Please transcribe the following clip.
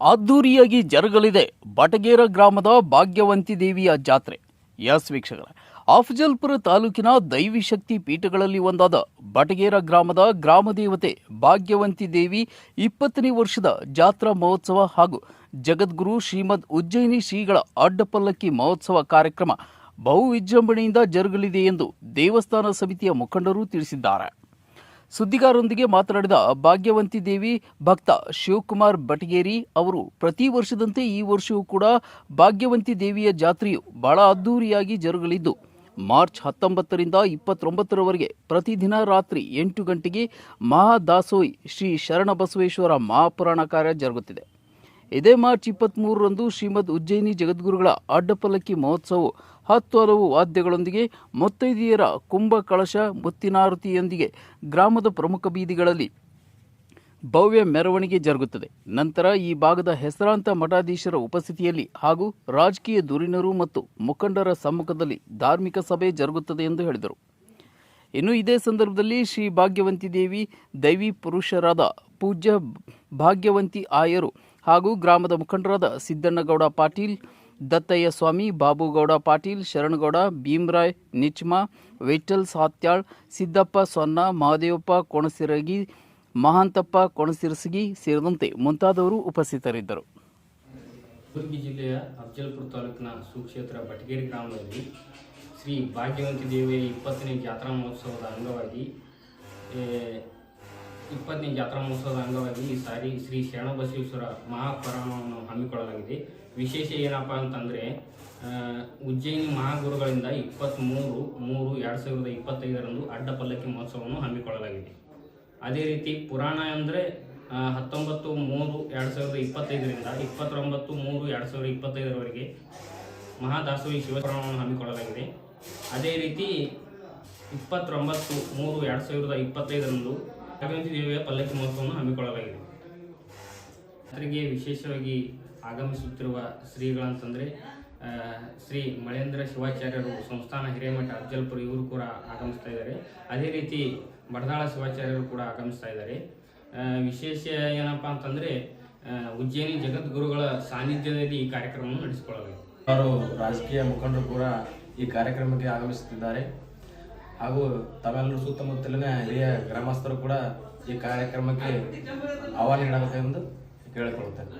ಅದ್ದೂರಿಯಾಗಿ ಜರುಗಲಿದೆ ಬಟಗೇರ ಗ್ರಾಮದ ಭಾಗ್ಯವಂತಿ ದೇವಿಯ ಜಾತ್ರೆ. ಎಸ್ ವೀಕ್ಷಕರ, ಅಫಜಲ್ಪುರ ತಾಲೂಕಿನ ದೈವಿ ಶಕ್ತಿ ಪೀಠಗಳಲ್ಲಿ ಒಂದಾದ ಬಟಗೇರ ಗ್ರಾಮದ ಗ್ರಾಮ ದೇವತೆ ಭಾಗ್ಯವಂತಿ ದೇವಿ ಇಪ್ಪತ್ತನೇ ವರ್ಷದ ಜಾತ್ರಾ ಮಹೋತ್ಸವ ಹಾಗೂ ಜಗದ್ಗುರು ಶ್ರೀಮದ್ ಉಜ್ಜಯಿನಿ ಶ್ರೀಗಳ ಅಡ್ಡಪಲ್ಲಕ್ಕಿ ಮಹೋತ್ಸವ ಕಾರ್ಯಕ್ರಮ ಬಹು ವಿಜೃಂಭಣೆಯಿಂದ ಜರುಗಲಿದೆ ಎಂದು ದೇವಸ್ಥಾನ ಸಮಿತಿಯ ಮುಖಂಡರು ತಿಳಿಸಿದ್ದಾರೆ. ಸುದ್ದಿಗಾರರೊಂದಿಗೆ ಮಾತನಾಡಿದ ಭಾಗ್ಯವಂತಿ ದೇವಿ, ಭಕ್ತ ಶಿವಕುಮಾರ್ ಬಟಗೇರಿ ಅವರು, ಪ್ರತಿ ವರ್ಷದಂತೆ ಈ ವರ್ಷವೂ ಕೂಡ ಭಾಗ್ಯವಂತಿ ದೇವಿಯ ಜಾತ್ರೆಯು ಬಹಳ ಅದ್ದೂರಿಯಾಗಿ ಜರುಗಲಿದ್ದು, ಮಾರ್ಚ್ ಹತ್ತೊಂಬತ್ತರಿಂದ ಇಪ್ಪತ್ತೊಂಬತ್ತರವರೆಗೆ ಪ್ರತಿದಿನ ರಾತ್ರಿ ಎಂಟು ಗಂಟೆಗೆ ಮಹಾದಾಸೋಯಿ ಶ್ರೀ ಶರಣಬಸವೇಶ್ವರ ಮಹಾಪುರಾಣ ಕಾರ್ಯ ಜರುಗುತ್ತಿದೆ. ಇದೇ ಮಾರ್ಚ್ ಇಪ್ಪತ್ತ್ಮೂರರಂದು ಶ್ರೀಮದ್ ಉಜ್ಜಯಿನಿ ಜಗದ್ಗುರುಗಳ ಅಡ್ಡಪಲ್ಲಕ್ಕಿ ಮಹೋತ್ಸವವು ಹತ್ತು ಹಲವು ವಾದ್ಯಗಳೊಂದಿಗೆ ಮುತ್ತೈದೆಯರ ಕುಂಭ ಕಳಶ ಮುತ್ತಿನಾರತಿಯೊಂದಿಗೆ ಗ್ರಾಮದ ಪ್ರಮುಖ ಬೀದಿಗಳಲ್ಲಿ ಭವ್ಯ ಮೆರವಣಿಗೆ ಜರುಗುತ್ತದೆ. ನಂತರ ಈ ಭಾಗದ ಹೆಸರಾಂತ ಮಠಾಧೀಶರ ಉಪಸ್ಥಿತಿಯಲ್ಲಿ ಹಾಗೂ ರಾಜಕೀಯ ಧುರೀಣರು ಮತ್ತು ಮುಖಂಡರ ಸಮ್ಮುಖದಲ್ಲಿ ಧಾರ್ಮಿಕ ಸಭೆ ಜರುಗುತ್ತದೆ ಎಂದು ಹೇಳಿದರು. ಇನ್ನು ಇದೇ ಸಂದರ್ಭದಲ್ಲಿ ಶ್ರೀ ಭಾಗ್ಯವಂತಿ ದೇವಿ ದೈವಿ ಪುರುಷರಾದ ಪೂಜ್ಯ ಭಾಗ್ಯವಂತಿ ಆಯರು ಹಾಗೂ ಗ್ರಾಮದ ಮುಖಂಡರಾದ ಸಿದ್ದಣ್ಣಗೌಡ ಪಾಟೀಲ್, ದತ್ತಯ್ಯ ಸ್ವಾಮಿ, ಬಾಬುಗೌಡ ಪಾಟೀಲ್, ಶರಣಗೌಡ, ಭೀಮರಾಯ್, ನಿಚ್ಮ, ವಿಠಲ್ ಸಾತ್ಯಾಳ್, ಸಿದ್ದಪ್ಪ ಸೊನ್ನ, ಮಹದೇವಪ್ಪ ಕೊಣಸಿರಗಿ, ಮಹಾಂತಪ್ಪ ಕೊಣಸಿರಸಗಿ ಸೇರಿದಂತೆ ಮುಂತಾದವರು ಉಪಸ್ಥಿತರಿದ್ದರು. ಉಡುಪಿ ಜಿಲ್ಲೆಯ ಅಫಜಲ್ಪುರ ತಾಲೂಕಿನ ಸುಕ್ಷೇತ್ರ ಬಟಗೇರಿ ಗ್ರಾಮದಲ್ಲಿ ಶ್ರೀ ಭಾಗ್ಯವಂತಿ ದೇವಿಯ ಇಪ್ಪತ್ತನೇ ಜಾತ್ರಾ ಮಹೋತ್ಸವದ ಅಂಗವಾಗಿ ಇಪ್ಪತ್ತನೇ ಜಾತ್ರಾ ಮಹೋತ್ಸವದ ಅಂಗವಾಗಿ ಈ ಸಾರಿ ಶ್ರೀ ಶರಣಬಸವೇಶ್ವರ ಮಹಾಪರಾಣವನ್ನು ಹಮ್ಮಿಕೊಳ್ಳಲಾಗಿದೆ. ವಿಶೇಷ ಏನಪ್ಪ ಅಂತಂದರೆ ಉಜ್ಜಯಿನಿ ಮಹಾಗುರುಗಳಿಂದ ಇಪ್ಪತ್ತ್ಮೂರು ಮೂರು, ಎರಡು ಸಾವಿರದ ಇಪ್ಪತ್ತೈದರಂದು ಅಡ್ಡ ಪಲ್ಲಕ್ಕಿ ಮಹೋತ್ಸವವನ್ನು ಹಮ್ಮಿಕೊಳ್ಳಲಾಗಿದೆ. ಅದೇ ರೀತಿ ಪುರಾಣ ಅಂದರೆ ಹತ್ತೊಂಬತ್ತು, ಮೂರು, ಎರಡು ಸಾವಿರದ ಇಪ್ಪತ್ತೈದರಿಂದ ಇಪ್ಪತ್ತೊಂಬತ್ತು, ಮೂರು, ಎರಡು ಸಾವಿರದ ಇಪ್ಪತ್ತೈದರವರೆಗೆ ಮಹಾದಾಸೋಹಿ ಶಿವಪುರಾಣವನ್ನು ಹಮ್ಮಿಕೊಳ್ಳಲಾಗಿದೆ. ಅದೇ ರೀತಿ ಇಪ್ಪತ್ತೊಂಬತ್ತು, ಮೂರು, ಎರಡು ಸಾವಿರದ ಇಪ್ಪತ್ತೈದರಂದು ಭಗವಂತಿ ದೇವಿಯ ಪಲ್ಲಕ್ಕಿ ಮಹೋತ್ಸವವನ್ನು ಹಮ್ಮಿಕೊಳ್ಳಲಾಗಿದೆ. ಜಾತ್ರೆಗೆ ವಿಶೇಷವಾಗಿ ಆಗಮಿಸುತ್ತಿರುವ ಶ್ರೀಗಳಂತಂದರೆ ಶ್ರೀ ಮಳೇಂದ್ರ ಶಿವಾಚಾರ್ಯರು ಸಂಸ್ಥಾನ ಹಿರೇಮಠ ಅಫಜಲ್ಪುರ ಇವರು ಕೂಡ ಆಗಮಿಸ್ತಾ ಇದ್ದಾರೆ. ಅದೇ ರೀತಿ ಬಡದಾಳ ಶಿವಾಚಾರ್ಯರು ಕೂಡ ಆಗಮಿಸ್ತಾ ಇದ್ದಾರೆ. ವಿಶೇಷ ಏನಪ್ಪ ಅಂತಂದರೆ ಉಜ್ಜಯಿನಿ ಜಗದ್ಗುರುಗಳ ಸಾನ್ನಿಧ್ಯದಲ್ಲಿ ಈ ಕಾರ್ಯಕ್ರಮವನ್ನು ನಡೆಸಿಕೊಳ್ಳಬೇಕು ಅವರು ರಾಜಕೀಯ ಮುಖಂಡರು ಕೂಡ ಈ ಕಾರ್ಯಕ್ರಮಕ್ಕೆ ಆಗಮಿಸುತ್ತಿದ್ದಾರೆ. ಹಾಗೂ ತಾವೆಲ್ಲರೂ ಸುತ್ತಮುತ್ತಲಿನ ಹಿರಿಯ ಗ್ರಾಮಸ್ಥರು ಕೂಡ ಈ ಕಾರ್ಯಕ್ರಮಕ್ಕೆ ಆಹ್ವಾನ ನೀಡಬೇಕೆಂದು ಕೇಳಿಕೊಳ್ಳುತ್ತೇನೆ.